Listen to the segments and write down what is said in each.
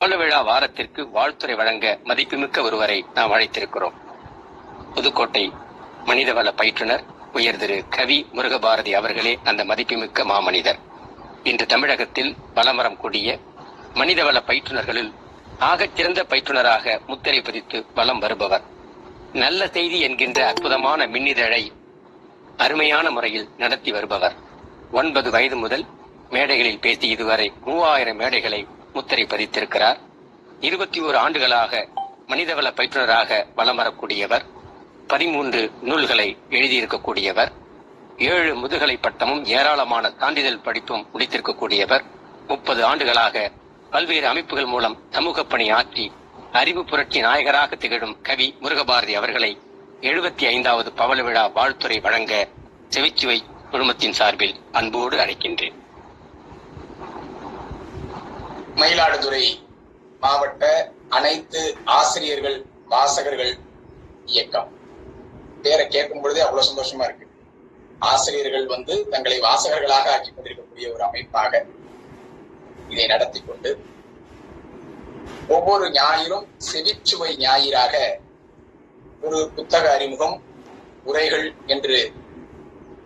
பல விழா வாரத்திற்கு வாழ்த்துறை வழங்க மதிப்புமிக்க ஒருவரை நாம் அழைத்திருக்கிறோம். புதுக்கோட்டை மனிதவள பயிற்றுனர் உயர் திரு கவி முருகபாரதி அவர்களே அந்த மதிப்புமிக்க மாமனிதர். இன்று தமிழகத்தில் பலமரம் கூடிய மனிதவள பயிற்றுனர்களில் ஆகச் சிறந்த பயிற்றுனராக முத்திரை பதித்து வலம் வருபவர். நல்ல செய்தி என்கின்ற அற்புதமான மின்னிதழை அருமையான முறையில் நடத்தி வருபவர். ஒன்பது வயது முதல் மேடைகளில் பேசி இதுவரை மூவாயிரம் மேடைகளை முத்திரை பதித்திருக்கிறார். இருபத்தி ஓரு ஆண்டுகளாக மனிதவள பயிற்றுனராக வலம் வரக்கூடியவர். பதிமூன்று நூல்களை எழுதியிருக்கக்கூடியவர். ஏழு முதுகலை பட்டமும் ஏராளமான சான்றிதழ் படிப்பும் முடித்திருக்கக்கூடியவர். முப்பது ஆண்டுகளாக பல்வேறு அமைப்புகள் மூலம் சமூக பணி ஆற்றி அறிவு புரட்சி நாயகராக திகழும் கவி முருகபாரதி அவர்களை எழுபத்தி ஐந்தாவது பவள விழா வாழ்த்துறை வழங்க செவிச்சுவை குழுமத்தின் சார்பில் அன்போடு அழைக்கின்றேன். மயிலாடுதுறை மாவட்ட அனைத்து ஆசிரியர்கள் வாசகர்கள் இயக்கம். பேரை கேட்கும் பொழுதே அவ்வளவு சந்தோஷமா இருக்கு. ஆசிரியர்கள் வந்து தங்களை வாசகர்களாக ஆக்கிக் கொண்டிருக்கக்கூடிய ஒரு அமைப்பாக இதை நடத்தி கொண்டு ஒவ்வொரு ஞாயிறும் செவிச்சுவை ஞாயிறாக ஒரு புத்தக அறிமுகம் உரைகள் என்று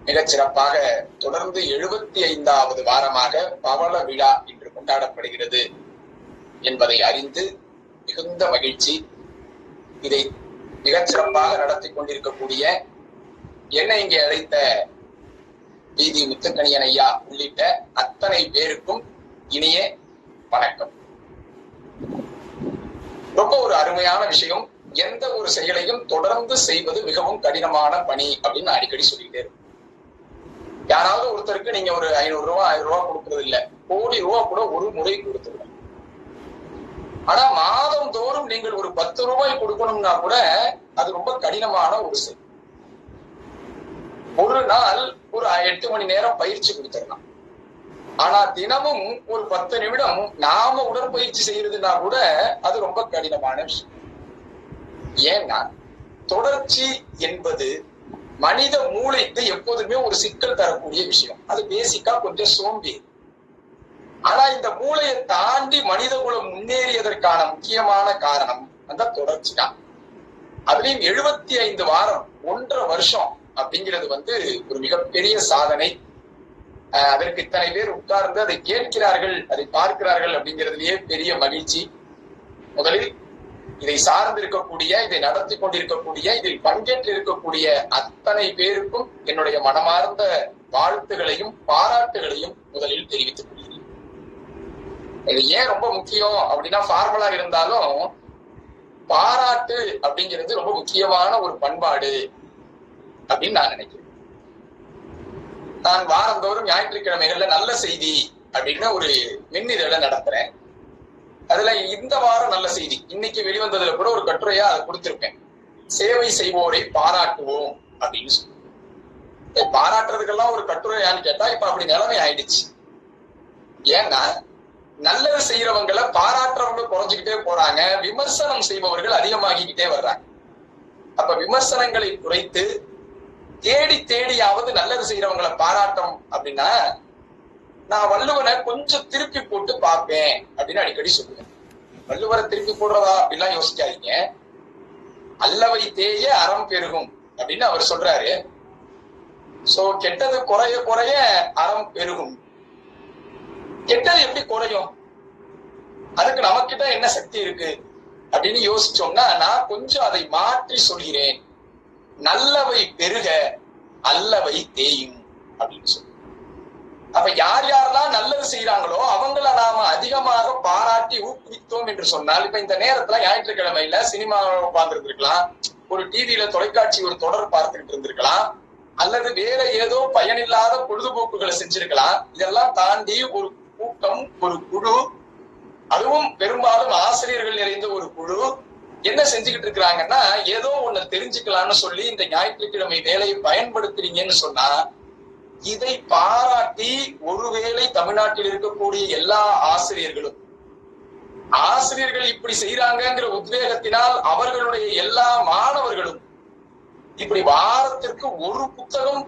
மிகச் சிறப்பாக தொடர்ந்து எழுபத்தி ஐந்தாவது வாரமாக பவள விழா கொண்டாடப்படுகிறது என்பதை அறிந்து மிகுந்த மகிழ்ச்சி இதை மிகச் சிறப்பாக நடத்தி கொண்டிருக்கக்கூடிய என்னை இங்கே அழைத்த பிதி முத்துக்கணியன் ஐயா உள்ளிட்ட அத்தனை பேருக்கும் இனிய வணக்கம். ரொம்ப ஒரு அருமையான விஷயம். எந்த ஒரு செயலையும் தொடர்ந்து செய்வது மிகவும் கடினமான பணி அப்படின்னு நான் அடிக்கடி சொல்லிட்டே இருக்கேன் யாராவது ஒருத்தருக்கு நீங்க ஒரு ஐநூறு ரூபா ஆயிரம் ரூபாய் கொடுக்கறது இல்ல. கோடி ரூபாய் கூட ஒரு முறை கொடுத்துருங்க. ஆனா மாதம் தோறும் நீங்கள் ஒரு பத்து ரூபாய் கொடுக்கணும்னா கூட அது ரொம்ப கடினமான ஒரு செயல். ஒரு நாள் ஒரு எட்டு மணி நேரம் பயிற்சி கொடுத்துடலாம். ஆனா தினமும் ஒரு பத்து நிமிடம் நாம உடற்பயிற்சி செய்யறதுனா கூட அது ரொம்ப கடினமான விஷயம். ஏன்னா தொடர்ச்சி என்பது மனித மூளைக்கு எப்போதுமே ஒரு சிக்கல் தரக்கூடிய விஷயம். அது பேசிக்கா கொஞ்சம் சோம்பி. ஆனா இந்த மூளையை தாண்டி மனித குலம் முன்னேறியதற்கான முக்கியமான காரணம் அந்த தொடர்ச்சி தான். அதுலயும் எழுபத்தி ஐந்து வாரம் ஒன்றரை வருஷம் அப்படிங்கிறது வந்து ஒரு மிகப்பெரிய சாதனை. அதற்கு இத்தனை பேர் உட்கார்ந்து அதை கேட்கிறார்கள் அதை பார்க்கிறார்கள் அப்படிங்கிறதுலயே பெரிய மகிழ்ச்சி. முதலில் இதை சார்ந்து இருக்கக்கூடிய இதை நடத்தி கொண்டிருக்கக்கூடிய இதில் பங்கேற்று இருக்கக்கூடிய அத்தனை பேருக்கும் என்னுடைய மனமார்ந்த வாழ்த்துகளையும் பாராட்டுகளையும் முதலில் தெரிவித்துக் கொள்கிறேன். இது ஏன் ரொம்ப முக்கியம் அப்படின்னா ஃபார்மலா இருந்தாலும் பாராட்டு அப்படிங்கிறது ரொம்ப முக்கியமான ஒரு பண்பாடு அப்படின்னு நான் நினைக்கிறேன். நான் வாரந்தோறும் ஞாயிற்றுக்கிழமைகள்ல நல்ல செய்தி அப்படின்னு ஒரு மின்னிதழ நடத்துறேன். அதுல இந்த வாரம் நல்ல செய்தி. இன்னைக்கு வெளிவந்ததுல கூட ஒரு கட்டுரையா அதை கொடுத்திருப்பேன் சேவை செய்வோரை பாராட்டுவோம் அப்படின்னு சொல்லி. பாராட்டுறதுக்கெல்லாம் ஒரு கட்டுரையான்னு கேட்டா இப்ப அப்படி நிலைமை ஆயிடுச்சு. ஏன்னா நல்லது செய்யறவங்களை பாராட்டுறவங்க குறைஞ்சுக்கிட்டே போறாங்க விமர்சனம் செய்பவர்கள் அதிகமாகிக்கிட்டே வர்றாங்க. அப்ப விமர்சனங்களை குறைத்து தேடி தேடியாவது நல்லது செய்யறவங்களை பாராட்டும் அப்படின்னா நான் வள்ளுவனை கொஞ்சம் திருப்பி போட்டு பார்ப்பேன் அப்படின்னு அடிக்கடி சொல்லுவேன். வள்ளுவரை திருப்பி போடுறதா அப்படிலாம் யோசிக்காதீங்க. அல்லவை தேய அறம் பெருகும் அப்படின்னு அவர் சொல்றாரு. சோ கெட்டது குறைய குறைய அறம் பெருகும். கெட்டது எப்படி குறையும்? அதுக்கு நமக்கிட்ட என்ன சக்தி இருக்கு? அப்படின்னு யோசிச்சோம்னா நான் கொஞ்சம் அதை மாற்றி சொல்கிறேன். நல்லவை பெருக அல்லவை தேயும் அப்படின்னு சொல்லுவேன் அப்ப யார் யாரெல்லாம் நல்லது செய்யறாங்களோ அவங்கள நாம அதிகமாக பாராட்டி ஊக்குவித்தோம் என்று சொன்னால் இப்ப இந்த நேரத்துல ஞாயிற்றுக்கிழமையில சினிமா உட்கார்ந்து இருந்திருக்கலாம் ஒரு டிவியில தொலைக்காட்சி ஒரு தொடர் பார்த்துக்கிட்டு இருந்திருக்கலாம் அல்லது வேற ஏதோ பயனில்லாத பொழுதுபோக்குகளை செஞ்சிருக்கலாம். இதெல்லாம் தாண்டி ஒரு கூட்டம் ஒரு குழு அதுவும் பெரும்பாலும் ஆசிரியர்கள் நிறைந்த ஒரு குழு என்ன செஞ்சுக்கிட்டு இருக்கிறாங்கன்னா ஏதோ ஒண்ணு தெரிஞ்சுக்கலாம்னு சொல்லி இந்த ஞாயிற்றுக்கிழமை வேலையை பயன்படுத்துறீங்கன்னு சொன்னா இதை பாராட்டி ஒருவேளை தமிழ்நாட்டில் இருக்கக்கூடிய எல்லா ஆசிரியர்களும் ஆசிரியர்கள் இப்படி செய்யறாங்கிற உத்வேகத்தினால் அவர்களுடைய எல்லா மாணவர்களும் இப்படி வாரத்திற்கு ஒரு புத்தகம்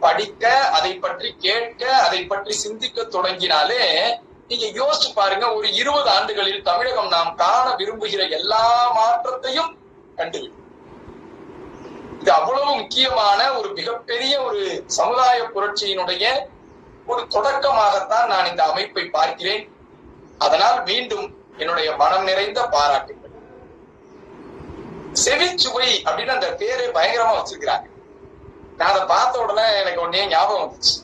படிக்க அதை பற்றி கேட்க அதை பற்றி சிந்திக்க தொடங்கினாலே நீங்க யோசிச்சு பாருங்க ஒரு இருபது ஆண்டுகளில் தமிழகம் நாம் காண விரும்புகிற எல்லா மாற்றத்தையும் கண்டுவிடும் இது அவ்வளவு முக்கியமான ஒரு மிகப்பெரிய ஒரு சமுதாய புரட்சியினுடைய ஒரு தொடக்கமாகத்தான் நான் இந்த அமைப்பை பார்க்கிறேன். அதனால் மீண்டும் என்னுடைய மனம் நிறைந்த பாராட்டுகள். செவிச்சுவை அப்படின்னு அந்த பேரு பயங்கரமா வச்சிருக்கிறாங்க. நான் அதை பார்த்த உடனே எனக்கு உடனே ஞாபகம் வந்துச்சு.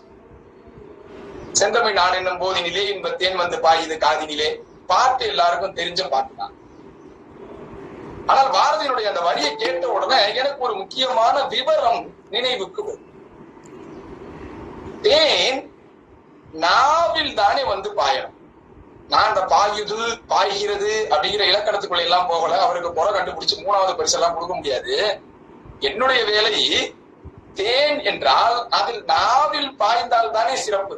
செந்தமிழ் நாடு என்னும் போதினிலே இன்ப தேன் வந்து பாயுது காதினிலே. பாட்டு எல்லாருக்கும் தெரிஞ்ச பாட்டு தான் ஆனால் பாரதியினுடைய அந்த வரியை கேட்ட உடனே எனக்கு ஒரு முக்கியமான விவரம் நினைவுக்கு வரும். தேன் நாவில் தானே வந்து பாயணும். நான் அந்த பாயுது பாய்கிறது அப்படிங்கிற இலக்கணத்துக்குள்ள எல்லாம் போகல. அவருக்கு புற கண்டுபிடிச்சு மூணாவது பரிசு எல்லாம் கொடுக்க முடியாது. என்னுடைய வேலை தேன் என்றால் அதில் நாவில் பாய்ந்தால் தானே சிறப்பு.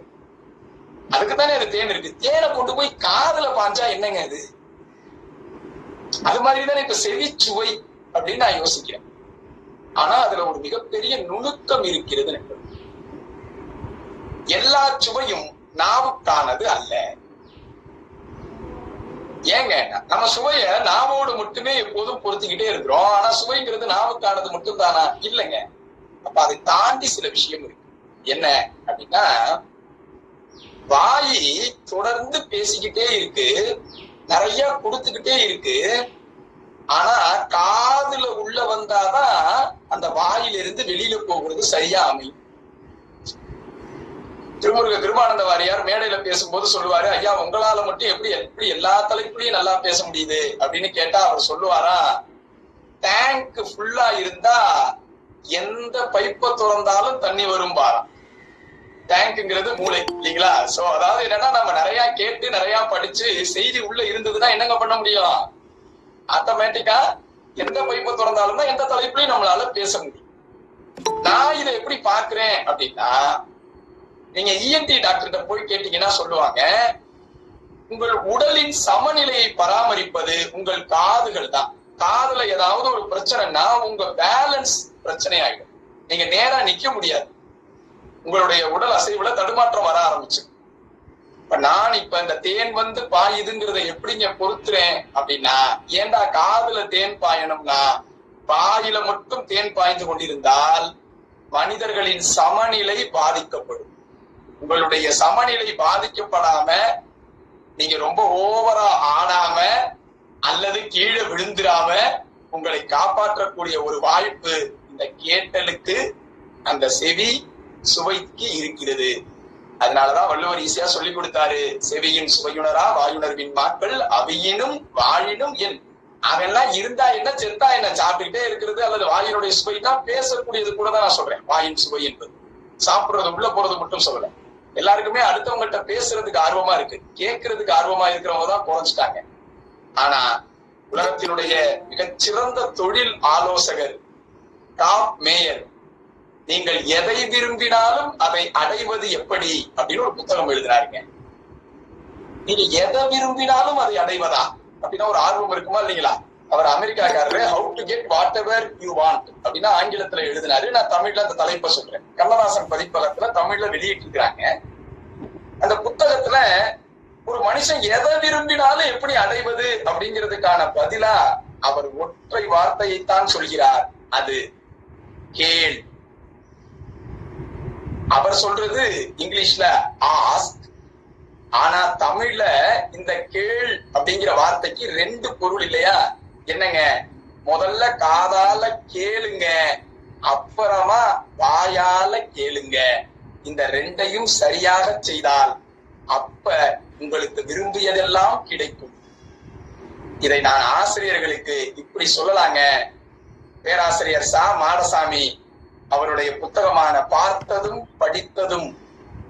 அதுக்குத்தானே அது தேன் இருக்கு. தேனை கொண்டு போய் காதுல பாஞ்சா என்னங்க அது? அது மாதிரிதான் இப்ப இப்ப செவிச்சுவை அப்படின்னு நான் யோசிக்கிறேன். ஆனா அதுல ஒரு மிகப்பெரிய நுணுக்கம் இருக்கிறது எல்லா சுவையும் நாவுக்கானது அல்ல. ஏங்க நம்ம சுவைய நாவோடு மட்டுமே எப்போதும் பொறுத்துக்கிட்டே இருக்கிறோம். ஆனா சுவைங்கிறது நாவுக்கானது மட்டும் தானா இல்லைங்க. அப்ப அதை தாண்டி சில விஷயம் இருக்கு. என்ன அப்படின்னா வாயி தொடர்ந்து பேசிக்கிட்டே இருக்கு. நிறைய கொடுத்துக்கிட்டே இருக்கு. ஆனா காதுல உள்ள வந்தாதான் அந்த வாயிலிருந்து வெளியில போகிறது சரியா அமையும். திருமுருக திருமானந்த வாரியார் மேடையில பேசும்போது சொல்லுவாரு ஐயா உங்களால மட்டும் எப்படி எப்படி எல்லா தலைப்புலயும் நல்லா பேச முடியுது? அப்படின்னு கேட்டா அவர் சொல்லுவாரா டேங்க் ஃபுல்லா இருந்தா எந்த பைப்பை திறந்தாலும் தண்ணி வரும் பாராம் டேங்க்ங்கிறது மூளை இல்லைங்களா? சோ அதாவது என்னன்னா நம்ம நிறைய கேட்டு நிறைய படிச்சு செய்தி உள்ள இருந்ததுன்னா என்னங்க பண்ண முடியும்? ஆட்டோமேட்டிக்கா எந்த பைப்பை திறந்தாலும் எந்த தலைப்புலயும் நம்மளால பேச முடியும். நான் இதை எப்படி பாக்குறேன் அப்படின்னா நீங்க இஎன்டி டாக்டர்கிட்ட போய் கேட்டீங்கன்னா சொல்லுவாங்க உங்கள் உடலின் சமநிலையை பராமரிப்பது உங்கள் காதுகள் தான். காதுல ஏதாவது ஒரு பிரச்சனைனா உங்க பேலன்ஸ் பிரச்சனை ஆயிடும் நீங்க நேரா நிக்க முடியாது. உங்களுடைய உடல் அசைவுல தடுமாற்றம் வர ஆரம்பிச்சு. இப்ப நான் இப்ப இந்த தேன் வந்து பாயுதுங்கிறத எப்படிங்க பொறுத்துறேன் அப்படின்னா ஏன்டா காதுல தேன் பாயணும்னா பாயில மட்டும் தேன் பாய்ந்து கொண்டிருந்தால் மனிதர்களின் சமநிலை பாதிக்கப்படும். உங்களுடைய சமநிலை பாதிக்கப்படாம நீங்க ரொம்ப ஓவரா ஆடாம அல்லது கீழே விழுந்துடாம உங்களை காப்பாற்றக்கூடிய ஒரு வாய்ப்பு இந்த கேட்டலுக்கு அந்த செவி சுவைக்கு இருக்கிறது. அதனாலதான் வள்ளுவர் ஈஸியா சொல்லி கொடுத்தாரு. செவியின் சுவையுணரா வாயுணர்வின் மாக்கள் அவையினும் வாழினும் என். அவெல்லாம் இருந்தா என்ன செத்தா என்ன? சாப்பிட்டுக்கிட்டே இருக்கிறது அல்லது வாயினுடைய தான் பேசக்கூடியது கூட தான் நான் சொல்றேன். வாயின் சுவை என்பது. சாப்பிடுறது உள்ள போறது மட்டும் சொல்லல. எல்லாருக்குமே அடுத்தவங்ககிட்ட பேசுறதுக்கு ஆர்வமா இருக்கு. கேட்கறதுக்கு ஆர்வமா இருக்கிறவங்க தான் குறைஞ்சிட்டாங்க. ஆனா உலகத்தினுடைய மிகச்சிறந்த தொழில் ஆலோசகர் டாப் மேயர் நீங்கள் எதை விரும்பினாலும் அதை அடைவது எப்படி? அப்படின்னு ஒரு புத்தகம் எழுதினாருங்க நீங்க எதை விரும்பினாலும் அதை அடைவதா? அப்படின்னா ஒரு ஆர்வம் இருக்குமா இல்லைங்களா? அவர் அமெரிக்காக்காரரு how to get whatever you want அப்படின்னா ஆங்கிலத்துல எழுதினாரு. நான் தமிழ்ல அந்த தலைப்பை சொல்றேன். கண்ணதாசன் பதிப்பகத்துல தமிழ்ல வெளியிட்டு இருக்கிறாங்க அந்த புத்தகத்துல ஒரு மனுஷன் எதை விரும்பினாலும் எப்படி அடைவது அப்படிங்கிறதுக்கான பதிலா அவர் ஒற்றை வார்த்தையைத்தான் சொல்கிறார். அது கேள். அவர் சொல்றது இங்கிலீஷ்ல ஆஸ்க் ஆனா தமிழ்ல இந்த கேள் அப்படிங்கிற வார்த்தைக்கு ரெண்டு பொருள் இல்லையா? என்னங்க? முதல்ல காதால கேளுங்க அப்புறமா வாயால கேளுங்க. இந்த ரெண்டையும் சரியாக செய்தால் அப்ப உங்களுக்கு விரும்பியதெல்லாம் கிடைக்கும். இதை நான் ஆசிரியர்களுக்கு இப்படி சொல்லலாங்க. பேராசிரியர் சா. மாடசாமி அவருடைய புத்தகமான பார்த்ததும் படித்ததும்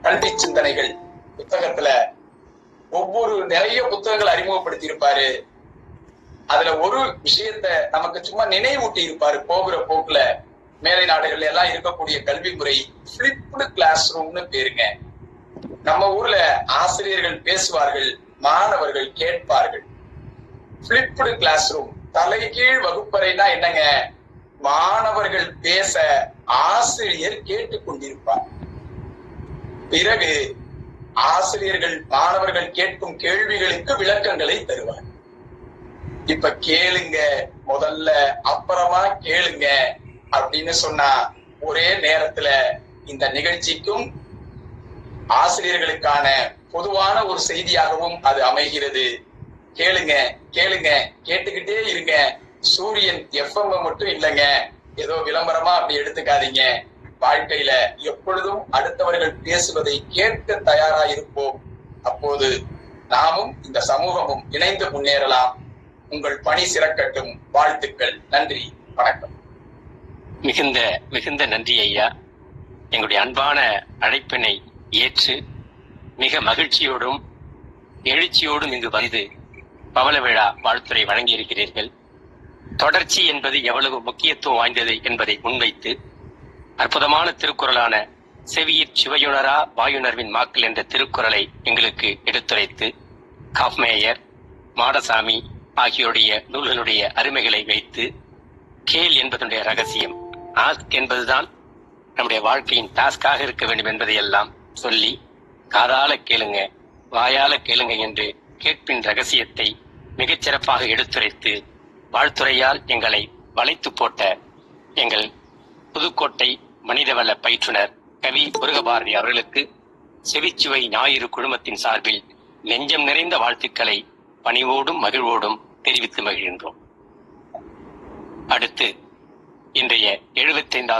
கல்வி சிந்தனைகள். புத்தகத்துல ஒவ்வொரு நிறைய புத்தகங்கள் அறிமுகப்படுத்தி இருப்பாரு அதுல ஒரு விஷயத்த நமக்கு சும்மா நினைவூட்டி இருப்பாரு போகிற போக்குல. மேலை நாடுகள்ல எல்லாம் இருக்கக்கூடிய கல்வி முறை பிளிப்டு கிளாஸ் ரூம்னு பேருங்க. நம்ம ஊர்ல ஆசிரியர்கள் பேசுவார்கள் மாணவர்கள் கேட்பார்கள். பிளிப்டு கிளாஸ் ரூம் தலைகீழ் வகுப்பறைனா என்னங்க? மாணவர்கள் பேச ஆசிரியர் கேட்டுக்கொண்டிருப்பார். பிறகு ஆசிரியர்கள் மாணவர்கள் கேட்கும் கேள்விகளுக்கு விளக்கங்களை தருவார். இப்ப கேளுங்க முதல்ல அப்புறமா கேளுங்க அப்படின்னு சொன்னா ஒரே நேரத்துல இந்த நிகழ்ச்சிக்கும் ஆசிரியர்களுக்கான பொதுவான ஒரு செய்தியாகவும் அது அமைகிறது. கேளுங்க கேளுங்க கேட்டுக்கிட்டே இருங்க. சூரியன் எஃப்எம் மட்டும் இல்லைங்க. ஏதோ விளம்பரமா அப்படி எடுத்துக்காதீங்க. வாழ்க்கையில எப்பொழுதும் அடுத்தவர்கள் பேசுவதை கேட்க தயாரா இருப்போம். அப்போது நாமும் இந்த சமூகமும் இணைந்து முன்னேறலாம். உங்கள் பணி சிறக்கட்டும். வாழ்த்துக்கள். நன்றி. வணக்கம். மிகுந்த மிகுந்த நன்றி ஐயா. எங்களுடைய அன்பான அழைப்பினை ஏற்று மிக மகிழ்ச்சியோடும் எழுச்சியோடும் இங்கு வந்து பவள விழா வாழ்த்துறை வழங்கியிருக்கிறீர்கள். தொடர்ச்சி என்பது எவ்வளவு முக்கியத்துவம் வாய்ந்தது என்பதை முன்வைத்து அற்புதமான திருக்குறளான செவியிற் சிவையுணரா வாயுணர்வின் மாக்கள் என்ற திருக்குறளை எங்களுக்கு எடுத்துரைத்து காஃப்மேயர் மாடசாமி ஆகியோருடைய நூல்களுடைய அருமைகளை வைத்து கேள் என்பதனுடைய ரகசியம். ஆஸ்க் என்பதுதான் நம்முடைய வாழ்க்கையின் டாஸ்காக இருக்க வேண்டும் என்பதையெல்லாம் சொல்லி காதால கேளுங்க வாயால கேளுங்க என்று கேட்பின் ரகசியத்தை மிகச்சிறப்பாக எடுத்துரைத்து வாழ்த்துறையால் எங்களை வளைத்து போட்ட எங்கள் புதுக்கோட்டை மனிதவள பயிற்றுனர் கவி முருகபாரதி அவர்களுக்கு செவிச்சுவை ஞாயிறு குழுமத்தின் சார்பில் நெஞ்சம் நிறைந்த வாழ்த்துக்களை பணிவோடும் மகிழ்வோடும் தெரிவித்து மகிழ்கின்றோம். அடுத்து இன்றைய எழுபத்தைந்தாவது